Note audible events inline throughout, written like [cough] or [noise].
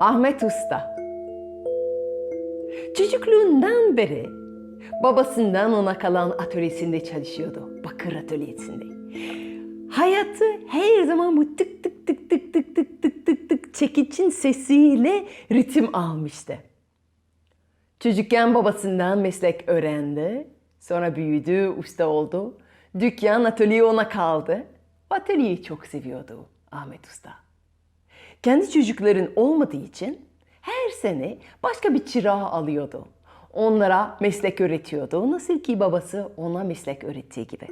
Ahmet Usta. Çocukluğundan beri babasından ona kalan atölyesinde çalışıyordu. Bakır atölyesinde. Hayatı her zaman bu tık tık tık tık tık tık tık tık tık çekiçin sesiyle ritim almıştı. Çocukken babasından meslek öğrendi. Sonra büyüdü, usta oldu. Dükkan, atölye ona kaldı. Atölyeyi çok seviyordu Ahmet Usta. Kendi çocukların olmadığı için her sene başka bir çırağı alıyordu. Onlara meslek öğretiyordu. Nasıl ki babası ona meslek öğrettiği gibi.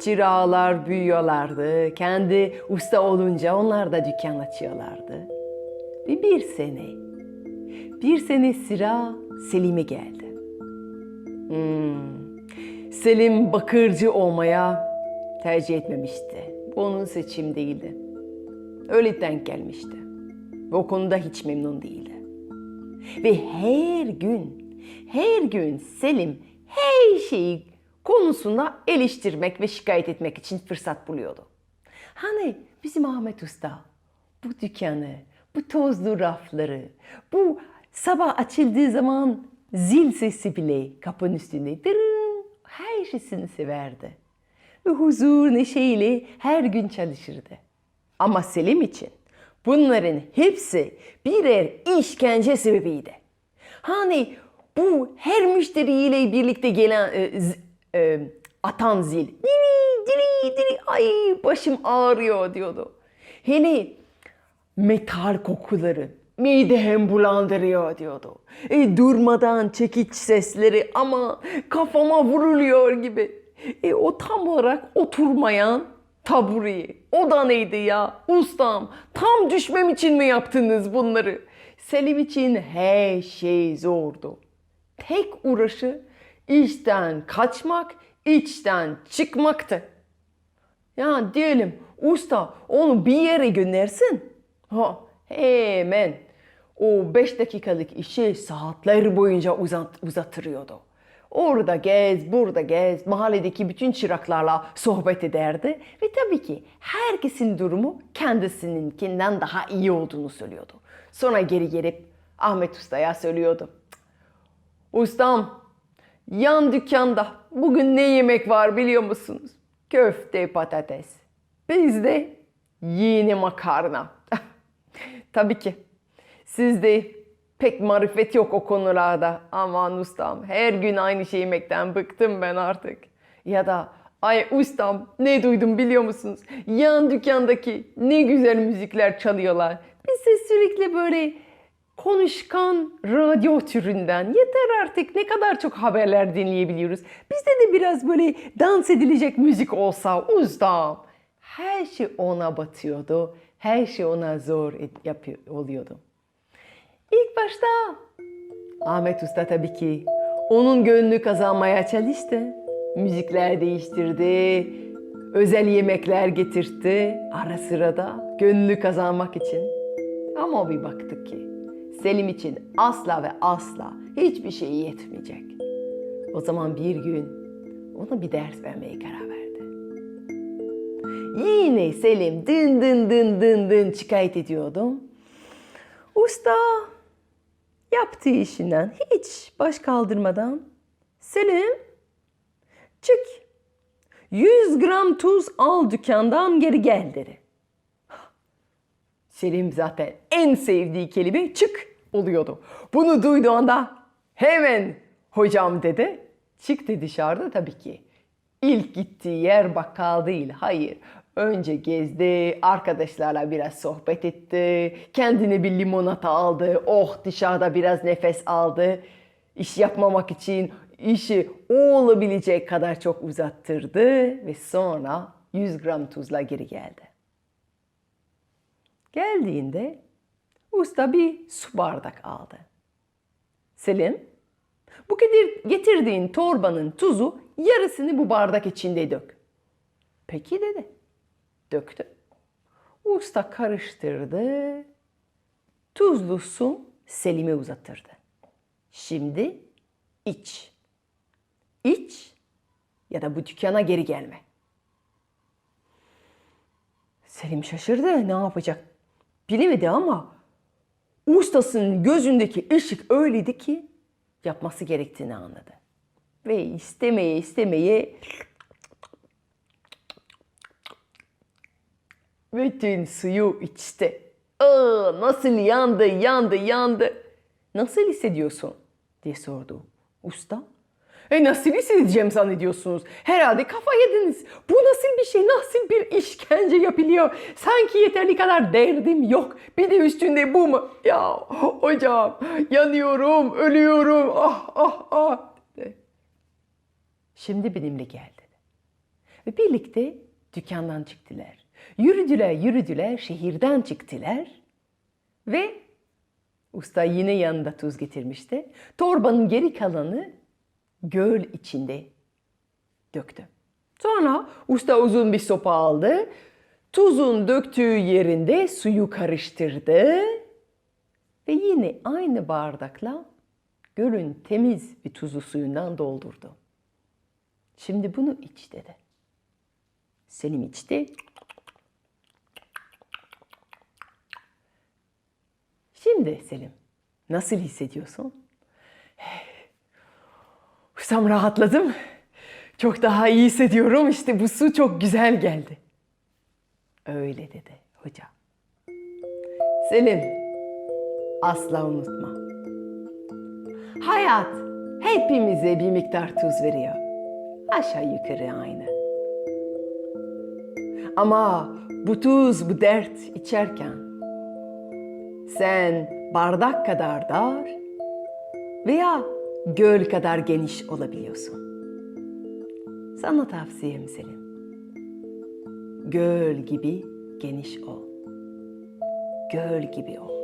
Çırağlar büyüyorlardı. Kendi usta olunca onlar da dükkan açıyorlardı. Ve bir sene, bir sene sıra Selim'e geldi. Hmm. Selim bakırcı olmaya tercih etmemişti. Bu onun seçim değildi. Öyle denk gelmişti. Ve o konuda hiç memnun değildi. Ve her gün, her gün Selim her şeyi konusunda eleştirmek ve şikayet etmek için fırsat buluyordu. Hani bizim Ahmet Usta bu dükkanı, bu tozlu rafları, bu sabah açıldığı zaman zil sesi bile kapının üstünde her şeysini severdi. Ve huzur neşeyle her gün çalışırdı. Ama Selim için bunların hepsi birer işkence sebebiydi. Hani bu her müşteriyle birlikte gelen e, z- e, atan zil. Dili dili dili ay başım ağrıyor diyordu. Hele metal kokuları midem bulandırıyor diyordu. E, durmadan çekiç sesleri ama kafama vuruluyor gibi. E, o tam olarak oturmayan taburi. O da neydi ya? Ustam tam düşmem için mi yaptınız bunları? Selim için her şey zordu. Tek uğraşı işten kaçmak, içten çıkmaktı. Ya diyelim usta onu bir yere göndersin. Ha, hemen o beş dakikalık işi saatler boyunca uzat, uzattırıyordu. Orada gez, burada gez, mahalledeki bütün çıraklarla sohbet ederdi. Ve tabii ki herkesin durumu kendisininkinden daha iyi olduğunu söylüyordu. Sonra geri gelip Ahmet Usta'ya söylüyordu. Ustam, yan dükkanda bugün ne yemek var biliyor musunuz? Köfte patates. Bizde yine makarna. [laughs] Tabii ki. Sizde pek marifet yok o konularda. Aman ustam her gün aynı şey yemekten bıktım ben artık. Ya da ay ustam ne duydum biliyor musunuz? Yan dükkandaki ne güzel müzikler çalıyorlar. Biz de sürekli böyle konuşkan radyo türünden yeter artık ne kadar çok haberler dinleyebiliyoruz. Bizde de biraz böyle dans edilecek müzik olsa ustam. Her şey ona batıyordu. Her şey ona zor yapıyor, oluyordu. İlk başta Ahmet Usta tabii ki onun gönlünü kazanmaya çalıştı. Müzikler değiştirdi, özel yemekler getirtti ara sırada gönlünü kazanmak için. Ama bir baktık ki Selim için asla ve asla hiçbir şey yetmeyecek. O zaman bir gün ona bir ders vermeye karar verdi. Yine Selim dın dın dın dın dın şikayet ediyordu. Usta yaptığı işinden hiç baş kaldırmadan Selim çık 100 gram tuz al dükkandan geri gel dedi. Selim zaten en sevdiği kelime çık oluyordu. Bunu duyduğu anda hemen hocam dedi. Çıktı dışarıda tabii ki. İlk gittiği yer bakkal değil. Hayır. Önce gezdi, arkadaşlarla biraz sohbet etti, kendine bir limonata aldı, oh dışarıda biraz nefes aldı. İş yapmamak için işi olabilecek kadar çok uzattırdı ve sonra 100 gram tuzla geri geldi. Geldiğinde usta bir su bardak aldı. Selim, bu getir- getirdiğin torbanın tuzu yarısını bu bardak içinde dök. Peki dedi. Döktü. Usta karıştırdı. Tuzlu su Selim'e uzattırdı. Şimdi iç. İç ya da bu dükkana geri gelme. Selim şaşırdı ne yapacak bilemedi ama ustasının gözündeki ışık öyleydi ki yapması gerektiğini anladı. Ve istemeye istemeye bütün suyu içti. Aa, nasıl yandı, yandı, yandı. Nasıl hissediyorsun? diye sordu usta. E nasıl hissedeceğim zannediyorsunuz? Herhalde kafa yediniz. Bu nasıl bir şey? Nasıl bir işkence yapılıyor? Sanki yeterli kadar derdim yok. Bir de üstünde bu mu? Ya hocam yanıyorum, ölüyorum. Ah ah ah. dedi. Şimdi benimle gel dedi. Ve birlikte dükkandan çıktılar. Yürüdüler, yürüdüler, şehirden çıktılar. Ve usta yine yanında tuz getirmişti. Torbanın geri kalanı göl içinde döktü. Sonra usta uzun bir sopa aldı. Tuzun döktüğü yerinde suyu karıştırdı. Ve yine aynı bardakla gölün temiz bir tuzlu suyundan doldurdu. Şimdi bunu iç dedi. Selim içti. Şimdi Selim, nasıl hissediyorsun? [sighs] Ustam rahatladım. Çok daha iyi hissediyorum. İşte bu su çok güzel geldi. Öyle dedi hoca. Selim, asla unutma. Hayat hepimize bir miktar tuz veriyor. Aşağı yukarı aynı. Ama bu tuz, bu dert içerken sen bardak kadar dar veya göl kadar geniş olabiliyorsun. Sana tavsiyem Selim. Göl gibi geniş ol. Göl gibi ol.